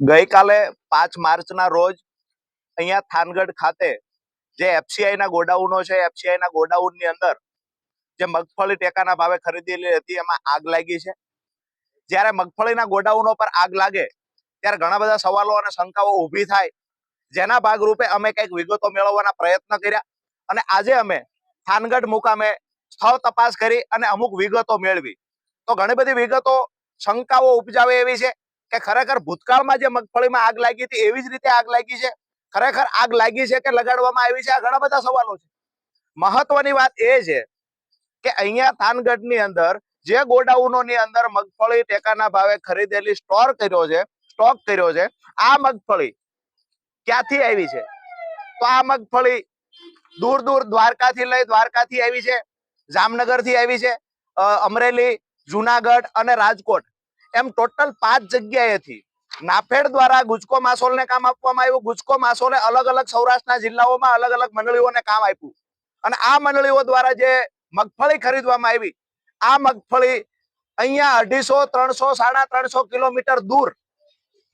ગઈકાલે પાંચ માર્ચના રોજ અહીંયા થાનગઢ ખાતે જે એફસીઆઈ ના ગોડાઉનો છે એફસીઆઈ ના ગોડાઉનની અંદર જે મગફળી ટેકાના ભાવે ખરીદેલી હતી, એમાં આગ લાગી છે. જ્યારે મગફળીના ગોડાઉનો પર આગ લાગે, ત્યારે ઘણા બધા સવાલો અને શંકાઓ ઊભી થાય. જેના ભાગરૂપે અમે કંઈક વિગતો મેળવવાના પ્રયત્ન કર્યા અને આજે અમે થાનગઢ મુકામે સ્થળ તપાસ કરી અને અમુક વિગતો મેળવી. તો ઘણી બધી વિગતો, શંકાઓ ઉપજાવે એવી છે. કે ખરેખર ભૂતકાળમાં જે મગફળીમાં આગ લાગી હતી એવી જ રીતે આગ લાગી છે? ખરેખર આગ લાગી છે કે લગાડવામાં આવી છે? આ ઘણા બધા સવાલો છે. મહત્વની વાત એ છે કે અહીંયા થાનગઢની અંદર, જે ગોડાઉનોની અંદર મગફળી ટેકાના ભાવે ખરીદેલી સ્ટોર કર્યો છે, સ્ટોક કર્યો છે, આ મગફળી ક્યાંથી આવી છે? તો આ મગફળી દૂર દૂર દ્વારકાથી લઈ દ્વારકાથી આવી છે, જામનગરથી આવી છે અમરેલી, જુનાગઢ અને રાજકોટ. એમ ટોટલ પાંચ જગ્યાએથી નાફેડ દ્વારા ગુજકો માસોલને કામ આપવામાં આવ્યું. ગુજકો માસોલે અલગ અલગ સૌરાષ્ટ્રના જિલ્લાઓમાં અલગ અલગ મંડળીઓને કામ આપ્યું. અને આ મંડળીઓ દ્વારા જે મગફળી ખરીદવામાં આવી, આ મગફળી અહીંયા અઢીસો, ત્રણસો, સાડા ત્રણસો કિલોમીટર દૂર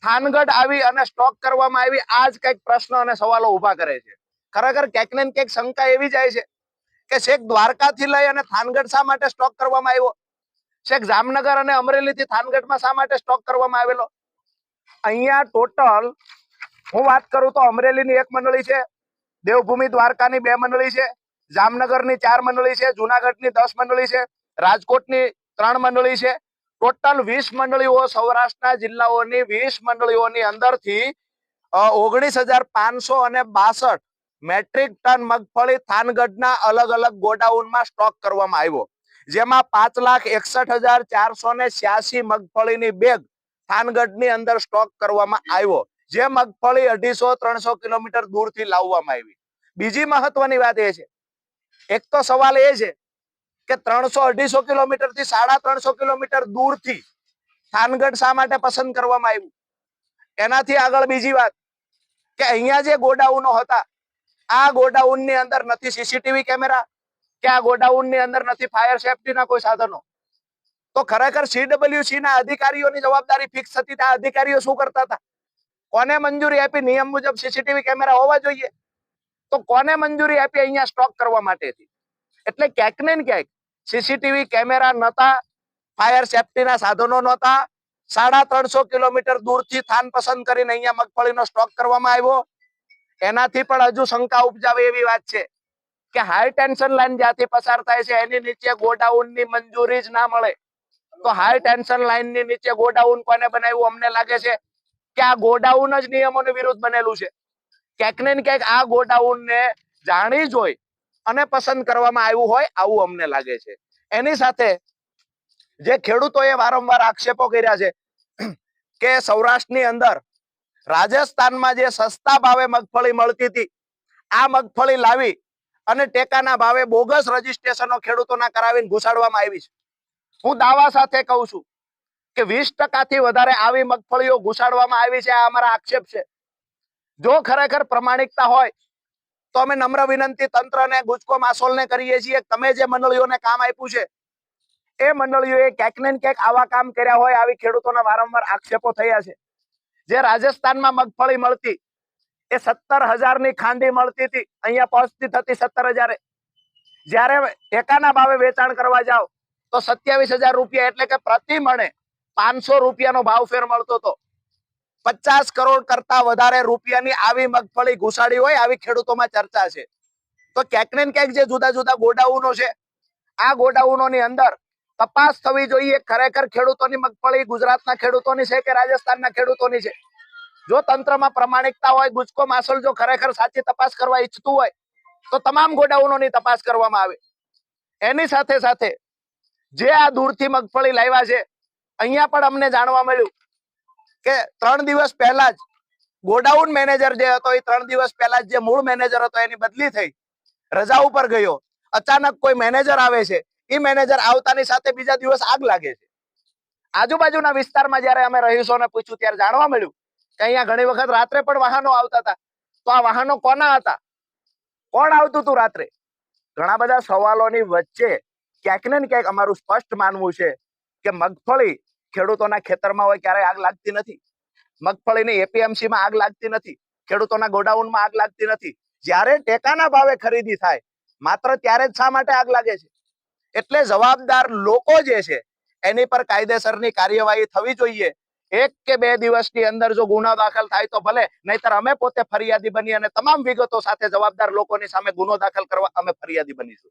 થાનગઢ આવી અને સ્ટોક કરવામાં આવી. આ જ કંઈક પ્રશ્ન અને સવાલો ઊભા કરે છે. ખરેખર ક્યાંક ને ક્યાંક શંકા એવી જાય છે કે શેખ દ્વારકાથી લઈ અને થાનગઢ શા માટે સ્ટોક કરવામાં આવ્યો? છેક જામનગર અને અમરેલીથી થાનગઢમાં શા માટે સ્ટોક કરવામાં આવેલો? અહીંયા ટોટલ હું વાત કરું તો અમરેલીની એક મંડળી છે, દેવભૂમિ દ્વારકાની બે મંડળી છે, જામનગરની ચાર મંડળી છે, જુનાગઢની દસ મંડળી છે, રાજકોટની ત્રણ મંડળી છે. ટોટલ વીસ મંડળીઓ સૌરાષ્ટ્રના જિલ્લાઓની વીસ મંડળીઓની અંદરથી ઓગણીસ હજાર પાંચસો અને બાસઠ મેટ્રિક ટન મગફળી થાનગઢના અલગ અલગ ગોડાઉનમાં સ્ટોક કરવામાં આવ્યો. જેમાં પાંચ લાખ એકસઠ હજાર ચારસો ને છ્યાસી મગફળીની બેગ થાનગઢની અંદર સ્ટોક કરવામાં આવ્યો. જે મગફળી અઢીસો ત્રણસો કિલોમીટર દૂરથી લાવવામાં આવી. બીજી મહત્વની વાત એ છે, એક તો સવાલ એ છે કે ત્રણસો અઢીસો કિલોમીટરથી સાડા ત્રણસો કિલોમીટર દૂરથી થાનગઢ શા માટે પસંદ કરવામાં આવ્યું? એનાથી આગળ બીજી વાત કે અહીંયા જે ગોડાઉનો હતા, આ ગોડાઉનની અંદર નથી સીસીટીવી કેમેરા કે આ ગોડાઉનની અંદર નથી ફાયર સેફટી ના કોઈ સાધનો? તો ખરેખર સીડબ્લ્યુસી ના અધિકારીઓની જવાબદારી ફિક્સ હતી ત્યાં અધિકારીઓ શું કરતા હતા? કોને મંજૂરી આપી? નિયમ મુજબ સીસીટીવી કેમેરા હોવા જોઈએ. તો કોને મંજૂરી આપી અહીંયા સ્ટોક કરવા માટેથી? એટલે ક્યાંક ને ક્યાંક સીસીટીવી કેમેરા નતા ફાયર સેફટીના સાધનો નહોતા. સાડા ત્રણસો કિલોમીટર દૂરથી થાન પસંદ કરીને અહીંયા મગફળીનો સ્ટોક કરવામાં આવ્યો. એનાથી પણ હજુ શંકા ઉપજાવે એવી વાત છે. કે હાઈ ટેન્શન લાઈન જ્યાંથી પસાર થાય છે, એની નીચે ગોડાઉનની મંજૂરી જ ના મળે. તો હાઈ ટેન્શન લાઈનની નીચે ગોડાઉન કોને બનાવ્યું? અમને લાગે છે કે આ ગોડાઉન જ નિયમોની વિરુદ્ધ બનેલું છે. ક્યાંક ને ક્યાંક આ ગોડાઉન ને જાણી જોઈ અને પસંદ કરવામાં આવ્યું હોય, આવું અમને લાગે છે. એની સાથે જે ખેડૂતોએ વારંવાર આક્ષેપો કર્યા છે કે સૌરાષ્ટ્રની અંદર રાજસ્થાનમાં જે સસ્તા ભાવે મગફળી મળતી હતી, આ મગફળી લાવી અને ટેકાના ભાવે બોગસ રજીસ્ટ્રેશનો ખેડૂતોના કરાવીને ઘુસાડવામાં આવી છે. હું દાવા સાથે કહું છું કે વીસ ટકાથી વધારે આવી મગફળીઓ ઘુસાડવામાં આવી છે, આ અમારા આક્ષેપ છે. જો ખરેખર પ્રમાણિકતા હોય, તો અમે નમ્ર વિનંતી તંત્રને, ગુજકો માસોલને કરીએ છીએ તમે જે મંડળીઓને કામ આપ્યું છે, એ મંડળીઓએ ક્યાંક ને ક્યાંક આવા કામ કર્યા હોય, આવી ખેડૂતોના વારંવાર આક્ષેપો થયા છે. જે રાજસ્થાનમાં મગફળી મળતી એ સત્તર હજારની ખાંડી મળતી હતી. અહીંયા પહોંચતી થતી સત્તર હજારે. જ્યારે ટેકાના ભાવે વેચાણ કરવા જાવ તો સત્યાવીસ હજાર રૂપિયા એટલે કે પ્રતિ મણે પાંચસો રૂપિયાનો ભાવ મળતો હતો. પચાસ કરોડ કરતા વધારે રૂપિયાની આવી મગફળી ઘુસાડી હોય, આવી ખેડૂતોમાં ચર્ચા છે. તો ક્યાંક ને ક્યાંક જે જુદા જુદા ગોડાઉનો છે, આ ગોડાઉનોની અંદર તપાસ થવી જોઈએ. ખરેખર ખેડૂતોની મગફળી ગુજરાતના ખેડૂતોની છે કે રાજસ્થાનના ખેડૂતોની છે? જો તંત્રમાં પ્રમાણિકતા હોય ગુજકો માસોલ જો ખરેખર સાચી તપાસ કરવા ઈચ્છતું હોય, તો તમામ ગોડાઉનોની તપાસ કરવામાં આવે. એની સાથે સાથે જે આ દૂરથી મગફળી લાવ્યા છે, અહીંયા પણ અમને જાણવા મળ્યું કે ત્રણ દિવસ પહેલા જ ગોડાઉન મેનેજર જે હતો, એ ત્રણ દિવસ પહેલા જ મૂળ મેનેજર હતો, એની બદલી થઈ. રજા ઉપર ગયો. અચાનક કોઈ મેનેજર આવે છે, એ મેનેજર આવતાની સાથે બીજા દિવસ આગ લાગે છે. આજુબાજુના વિસ્તારમાં જયારે અમે રહીશોને પૂછ્યું, ત્યારે જાણવા મળ્યું અહીંયા ઘણી વખત રાત્રે પણ વાહનો આવતા હતા. તો આ વાહનો કોના હતા? કોણ આવતું હતું રાત્રે? ઘણા બધા સવાલોની વચ્ચે ક્યાંક ને ક્યાંક અમારું સ્પષ્ટ માનવું છે કે મગફળી ખેડૂતોના ખેતરમાં હોય ક્યારેય આગ લાગતી નથી. મગફળીની એપીએમસી માં આગ લાગતી નથી. ખેડૂતોના ગોડાઉનમાં આગ લાગતી નથી. જ્યારે ટેકાના ભાવે ખરીદી થાય, માત્ર ત્યારે જ શા માટે આગ લાગે છે? એટલે જવાબદાર લોકો જે છે, એની પર કાયદેસરની કાર્યવાહી થવી જોઈએ. એક કે બે દિવસની અંદર જો ગુનો દાખલ થાય તો ભલે, નહીતર અમે પોતે ફરિયાદી બની અને તમામ વિગતો સાથે જવાબદાર લોકોની સામે ગુનો દાખલ કરવા અમે ફરિયાદી બનીશું.